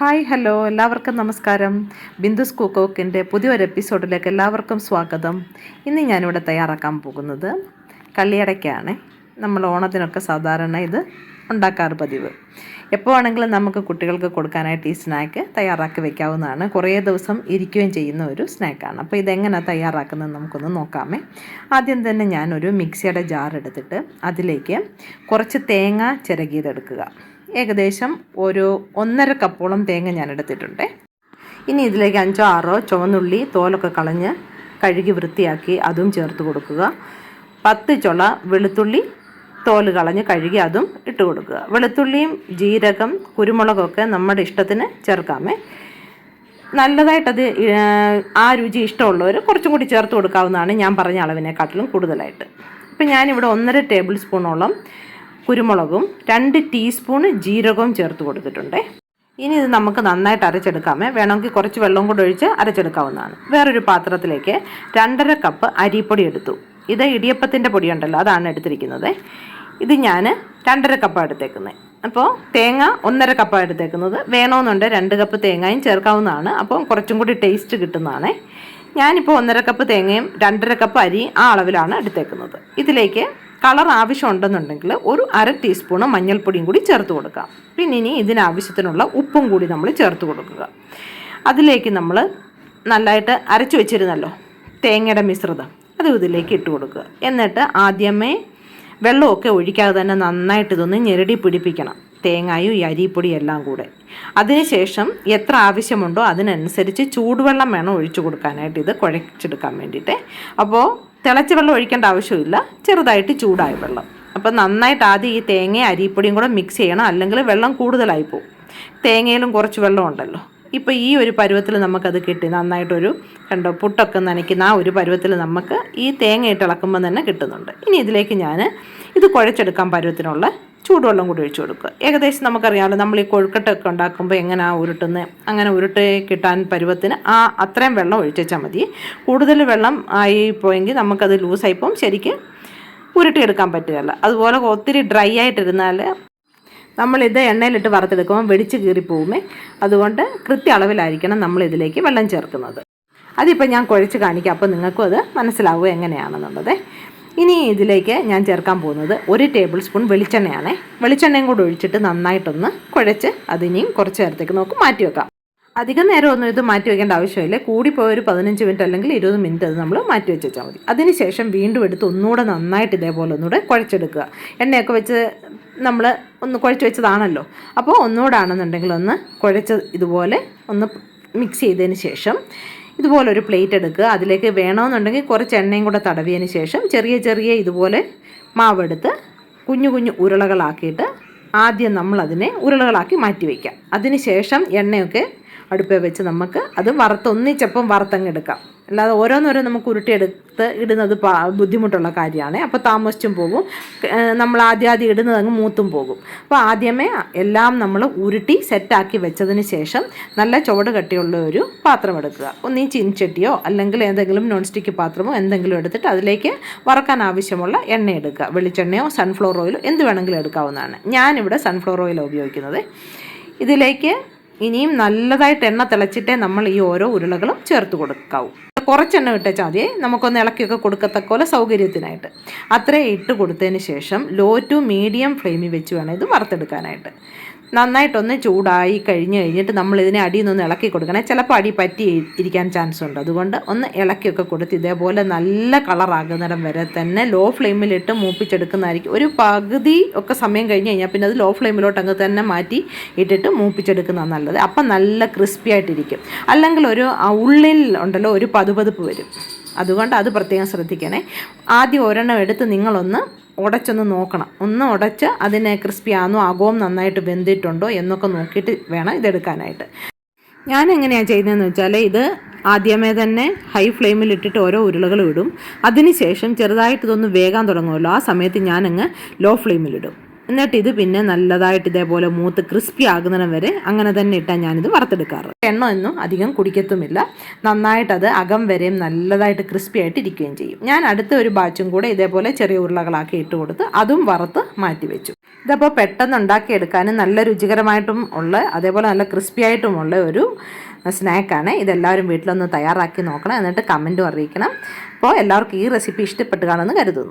Hi hello എല്ലാവർക്കും നമസ്കാരം. ബിന്ദുസ് കുക്കോക്കിന്റെ പുതിയൊരു എപ്പിസോഡിലേക്ക് എല്ലാവർക്കും സ്വാഗതം. ഇന്ന് ഞാനിവിടെ തയ്യാറാക്കാൻ പോകുന്നത് കള്ളിയടയ്ക്കാണ് നമ്മൾ ഓണത്തിനൊക്കെ സാധാരണ ഇത് ഉണ്ടാക്കാറ് പതിവ്. എപ്പോൾ വേണമെങ്കിലും നമുക്ക് കുട്ടികൾക്ക് കൊടുക്കാനായിട്ട് ഈ സ്നാക്ക് തയ്യാറാക്കി വെക്കാവുന്നതാണ്. കുറേ ദിവസം ഇരിക്കുകയും ചെയ്യുന്ന ഒരു സ്നാക്കാണ് അപ്പോൾ ഇതെങ്ങനെ തയ്യാറാക്കുന്നത് നമുക്കൊന്ന് നോക്കാമേ. ആദ്യം തന്നെ ഞാനൊരു മിക്സിയുടെ ജാർ എടുത്തിട്ട് അതിലേക്ക് കുറച്ച് തേങ്ങ ചിരകിയതെടുക്കുക ഏകദേശം ഒരു ഒന്നര കപ്പോളം തേങ്ങ ഞാൻ എടുത്തിട്ടുണ്ട്. ഇനി ഇതിലേക്ക് അഞ്ചോ ആറോ ചുവന്നുള്ളി തോലൊക്കെ കളഞ്ഞ് കഴുകി വൃത്തിയാക്കി അതും ചേർത്ത് കൊടുക്കുക. പത്ത് ചുള വെളുത്തുള്ളി തോൽ കളഞ്ഞ് കഴുകി അതും ഇട്ട് കൊടുക്കുക. വെളുത്തുള്ളിയും ജീരകം കുരുമുളകൊക്കെ നമ്മുടെ ഇഷ്ടത്തിന് ചേർക്കാമേ. നല്ലതായിട്ടത് ആ രുചി ഇഷ്ടമുള്ളവർ കുറച്ചും കൂടി ചേർത്ത് കൊടുക്കാവുന്നതാണ് ഞാൻ പറഞ്ഞ അളവിനെക്കാട്ടിലും കൂടുതലായിട്ട്. ഇപ്പം ഞാനിവിടെ ഒന്നര ടേബിൾ സ്പൂണോളം കുരുമുളകും രണ്ട് ടീസ്പൂൺ ജീരകവും ചേർത്ത് കൊടുത്തിട്ടുണ്ട്. ഇനി ഇത് നമുക്ക് നന്നായിട്ട് അരച്ചെടുക്കാമേ. വേണമെങ്കിൽ കുറച്ച് വെള്ളം കൂടെ ഒഴിച്ച് അരച്ചെടുക്കാവുന്നതാണ്. വേറൊരു പാത്രത്തിലേക്ക് രണ്ടര കപ്പ് അരിപ്പൊടി എടുത്തു. ഇത് ഇടിയപ്പത്തിന്റെ പൊടിയുണ്ടല്ലോ അതാണ് എടുത്തിരിക്കുന്നത്. ഇത് ഞാൻ രണ്ടര കപ്പ് എടുത്തേക്കുന്നത്. അപ്പോൾ തേങ്ങ ഒന്നര കപ്പ് എടുത്തേക്കുന്നത്. വേണമെന്നുണ്ട് രണ്ട് കപ്പ് തേങ്ങയും ചേർക്കാവുന്നതാണ്. അപ്പോൾ കുറച്ചും കൂടി ടേസ്റ്റ് കിട്ടുന്നതാണ്. ഞാനിപ്പോൾ ഒന്നര കപ്പ് തേങ്ങയും രണ്ടര കപ്പ് അരി ആ അളവിലാണ് എടുത്തേക്കുന്നത്. ഇതിലേക്ക് കളർ ആവശ്യമുണ്ടെന്നുണ്ടെങ്കിൽ ഒരു അര ടീസ്പൂണ് മഞ്ഞൾപ്പൊടിയും കൂടി ചേർത്ത് കൊടുക്കാം പിന്നെ ഇനി ഇതിനാവശ്യത്തിനുള്ള ഉപ്പും കൂടി നമ്മൾ ചേർത്ത് കൊടുക്കുക. അതിലേക്ക് നമ്മൾ നല്ലതായിട്ട് അരച്ചു വെച്ചിരുന്നല്ലോ തേങ്ങയുടെ മിശ്രിതം അത് ഇതിലേക്ക് ഇട്ട് കൊടുക്കുക. എന്നിട്ട് ആദ്യമേ വെള്ളമൊക്കെ ഒഴിക്കാതെ തന്നെ നന്നായിട്ട് ഇതൊന്ന് ഞെരടി പിടിപ്പിക്കണം. തേങ്ങായും ഈ അരിപ്പൊടിയും എല്ലാം കൂടെ. അതിനുശേഷം എത്ര ആവശ്യമുണ്ടോ അതിനനുസരിച്ച് ചൂടുവെള്ളം വേണം ഒഴിച്ചു കൊടുക്കാനായിട്ട് ഇത് കുഴച്ചെടുക്കാൻ വേണ്ടിയിട്ട്. അപ്പോൾ തിളച്ച വെള്ളം ഒഴിക്കേണ്ട ആവശ്യമില്ല. ചെറുതായിട്ട് ചൂടായ വെള്ളം. അപ്പോൾ നന്നായിട്ട് ആദ്യം ഈ തേങ്ങയും അരിപ്പൊടിയും കൂടെ മിക്സ് ചെയ്യണം. അല്ലെങ്കിൽ വെള്ളം കൂടുതലായി പോകും തേങ്ങയിലും കുറച്ച് വെള്ളം ഉണ്ടല്ലോ. ഇപ്പോൾ ഈ ഒരു പരുവത്തിൽ നമുക്കത് കിട്ടി. നന്നായിട്ടൊരു കണ്ടോ പുട്ടൊക്കെ നനയ്ക്കുന്ന ആ ഒരു പരുവത്തിൽ നമുക്ക് ഈ തേങ്ങ ഇട്ട് ഇളക്കുമ്പോൾ തന്നെ കിട്ടുന്നുണ്ട്. ഇനി ഇതിലേക്ക് ഞാൻ ഇത് കുഴച്ചെടുക്കാൻ പരുവത്തിനുള്ള ചൂടുവെള്ളം കൂടി ഒഴിച്ചു കൊടുക്കുക. ഏകദേശം നമുക്കറിയാമല്ലോ നമ്മൾ ഈ കൊഴുക്കട്ടൊക്കെ ഉണ്ടാക്കുമ്പോൾ എങ്ങനെയാണ് ഉരുട്ടുന്നത് അങ്ങനെ ഉരുട്ട് കിട്ടാൻ പരുവത്തിന് ആ അത്രയും വെള്ളം ഒഴിച്ചാൽ മതി. കൂടുതൽ വെള്ളം ആയി പോയെങ്കിൽ നമുക്കത് ലൂസായിപ്പോൾ ശരിക്ക് ഉരുട്ടിയെടുക്കാൻ പറ്റുകയല്ല. അതുപോലെ ഒത്തിരി ഡ്രൈ ആയിട്ടിരുന്നാൽ നമ്മളിത് എണ്ണയിലിട്ട് വറുത്തെടുക്കുമ്പോൾ വെടിച്ച് കീറിപ്പോകുമേ അതുകൊണ്ട് കൃത്യ അളവിലായിരിക്കണം നമ്മൾ ഇതിലേക്ക് വെള്ളം ചേർക്കുന്നത്. അതിപ്പോൾ ഞാൻ കുഴച്ച് കാണിക്കാം. അപ്പോൾ നിങ്ങൾക്കും അത് മനസ്സിലാവുക എങ്ങനെയാണെന്നുള്ളത്. ഇനി ഇതിലേക്ക് ഞാൻ ചേർക്കാൻ പോകുന്നത് ഒരു ടേബിൾ സ്പൂൺ വെളിച്ചെണ്ണയാണ്. വെളിച്ചെണ്ണയും കൂടി ഒഴിച്ചിട്ട് നന്നായിട്ടൊന്ന് കുഴച്ച് അതിനെയും കുറച്ച് നേരത്തേക്ക് നമുക്ക് മാറ്റി വെക്കാം. അധികം നേരം ഒന്നും ഇത് മാറ്റി വെക്കേണ്ട ആവശ്യമില്ല. കൂടിപ്പോയ ഒരു പതിനഞ്ച് മിനിറ്റ് അല്ലെങ്കിൽ ഇരുപത് മിനിറ്റ് അത് നമ്മൾ മാറ്റി വെച്ചാൽ മതി. അതിനുശേഷം വീണ്ടും എടുത്ത് ഒന്നുകൂടെ നന്നായിട്ട് ഇതേപോലെ ഒന്നുകൂടെ കുഴച്ചെടുക്കുക. എണ്ണയൊക്കെ വെച്ച് നമ്മൾ ഒന്ന് കുഴച്ച് വെച്ചതാണല്ലോ. അപ്പോൾ ഒന്നുകൂടെ ആണെന്നുണ്ടെങ്കിൽ ഒന്ന് കുഴച്ച് ഇതുപോലെ ഒന്ന് മിക്സ് ചെയ്തതിന് ശേഷം ഇതുപോലെ ഒരു പ്ലേറ്റ് എടുക്കുക. അതിലേക്ക് വേണമെന്നുണ്ടെങ്കിൽ കുറച്ച് എണ്ണയും കൂടെ തടവിയതിന് ശേഷം ചെറിയ ചെറിയ ഇതുപോലെ മാവെടുത്ത് കുഞ്ഞു കുഞ്ഞു ഉരുളകളാക്കിയിട്ട് ആദ്യം നമ്മളതിനെ ഉരുളകളാക്കി മാറ്റി വയ്ക്കാം. അതിന് ശേഷം എണ്ണയൊക്കെ അടുപ്പേ വെച്ച് നമുക്ക് അത് വറുത്തൊന്നിച്ചപ്പം വറുത്തങ്ങെടുക്കാം അല്ലാതെ ഓരോന്നോരോ നമുക്ക് ഉരുട്ടിയെടുത്ത് ഇടുന്നത് ബുദ്ധിമുട്ടുള്ള കാര്യമാണ്. അപ്പോൾ താമസിച്ചും പോകും. നമ്മൾ ആദ്യം ആദ്യം ഇടുന്നത് അങ്ങ് മൂത്തും പോകും. അപ്പോൾ ആദ്യമേ എല്ലാം നമ്മൾ ഉരുട്ടി സെറ്റാക്കി വെച്ചതിന് ശേഷം നല്ല ചുവട് കട്ടിയുള്ള ഒരു പാത്രം എടുക്കുക. ഒന്നീ ചിൻചട്ടിയോ അല്ലെങ്കിൽ ഏതെങ്കിലും നോൺ സ്റ്റിക്ക് പാത്രമോ എന്തെങ്കിലും എടുത്തിട്ട് അതിലേക്ക് വറക്കാൻ ആവശ്യമുള്ള എണ്ണ എടുക്കുക. വെളിച്ചെണ്ണയോ സൺഫ്ലവർ ഓയിലോ എന്ത് വേണമെങ്കിലും എടുക്കാവുന്നതാണ്. ഞാനിവിടെ സൺഫ്ലവർ ഓയിൽ ഉപയോഗിക്കുന്നത്. ഇതിലേക്ക് ഇനിയും നല്ലതായിട്ട് എണ്ണ തിളച്ചിട്ടേ നമ്മൾ ഈ ഓരോ ഉരുളകളും ചേർത്ത് കൊടുക്കാവൂ. കുറച്ചെണ്ണ ഇട്ടേച്ചാൽ മതിയേ നമുക്കൊന്ന് ഇളക്കിയൊക്കെ കൊടുക്കത്തക്ക പോലെ സൗകര്യത്തിനായിട്ട്. അത്രയും ഇട്ട് കൊടുത്തതിന് ശേഷം ലോ ടു മീഡിയം ഫ്ലെയിമിൽ വെച്ച് വേണം ഇത് വറുത്തെടുക്കാനായിട്ട്. നന്നായിട്ടൊന്ന് ചൂടായി കഴിഞ്ഞ് കഴിഞ്ഞിട്ട് നമ്മൾ ഇതിനെ അടിയിൽ നിന്ന് ഇളക്കി കൊടുക്കണേ. ചിലപ്പോൾ അടി പറ്റി ഇരിക്കാൻ ചാൻസ് ഉണ്ട്. അതുകൊണ്ട് ഒന്ന് ഇളക്കിയൊക്കെ കൊടുത്ത് ഇതേപോലെ നല്ല കളറാകുന്നിടം വരെ തന്നെ ലോ ഫ്ലെയിമിലിട്ട് മൂപ്പിച്ചെടുക്കുന്നതായിരിക്കും. ഒരു പകുതി ഒക്കെ സമയം കഴിഞ്ഞ് കഴിഞ്ഞാൽ പിന്നെ അത് ലോ ഫ്ലെയിമിലോട്ട് അങ്ങ് തന്നെ മാറ്റി ഇട്ടിട്ട് മൂപ്പിച്ചെടുക്കുന്നതാണ് നല്ലത്. അപ്പം നല്ല ക്രിസ്പി ആയിട്ടിരിക്കും. അല്ലെങ്കിൽ ഒരു ഉള്ളിൽ ഉണ്ടല്ലോ ഒരു പതുപതുപ്പ് വരും. അതുകൊണ്ട് അത് പ്രത്യേകം ശ്രദ്ധിക്കണേ. ആദ്യം ഒരെണ്ണം എടുത്ത് നിങ്ങളൊന്ന് ഉടച്ചൊന്ന് നോക്കണം. ഒന്ന് ഉടച്ച് അതിനെ ക്രിസ്പി ആണോ അകവും നന്നായിട്ട് വെന്തിട്ടുണ്ടോ എന്നൊക്കെ നോക്കിയിട്ട് വേണം ഇതെടുക്കാനായിട്ട്. ഞാൻ എങ്ങനെയാണ് ചെയ്യുന്നതെന്ന് വെച്ചാൽ ഇത് ആദ്യമേ തന്നെ ഹൈ ഫ്ലെയിമിൽ ഇട്ടിട്ട് ഓരോ ഉരുളകളും ഇടും. അതിനുശേഷം ചെറുതായിട്ട് ഇതൊന്ന് വേഗം തുടങ്ങുമല്ലോ. ആ സമയത്ത് ഞാനങ്ങ് ലോ ഫ്ലെയിമിലിടും എന്നിട്ട് ഇത് പിന്നെ നല്ലതായിട്ട് ഇതേപോലെ മൂത്ത് ക്രിസ്പി ആകുന്നിടം വരെ അങ്ങനെ തന്നെ ഇട്ടാൽ ഞാനിത് വറുത്തെടുക്കാറ്. എണ്ണ ഒന്നും അധികം കുടിക്കത്തുമില്ല. നന്നായിട്ടത് അകം വരെയും നല്ലതായിട്ട് ക്രിസ്പി ആയിട്ട് ഇരിക്കുകയും ചെയ്യും. ഞാൻ അടുത്ത ഒരു ബാച്ചും കൂടെ ഇതേപോലെ ചെറിയ ഉരുളകളാക്കി ഇട്ട് കൊടുത്ത് അതും വറുത്ത് മാറ്റി വെച്ചു. ഇതപ്പോൾ പെട്ടെന്ന് ഉണ്ടാക്കിയെടുക്കാനും നല്ല രുചികരമായിട്ടും ഉള്ള അതേപോലെ നല്ല ക്രിസ്പി ആയിട്ടുമുള്ള ഒരു സ്നാക്കാണ് ഇതെല്ലാവരും വീട്ടിലൊന്ന് തയ്യാറാക്കി നോക്കണം എന്നിട്ട് കമന്റും അറിയിക്കണം. അപ്പോൾ എല്ലാവർക്കും ഈ റെസിപ്പി ഇഷ്ടപ്പെട്ടു കാണുമെന്ന് കരുതുന്നു.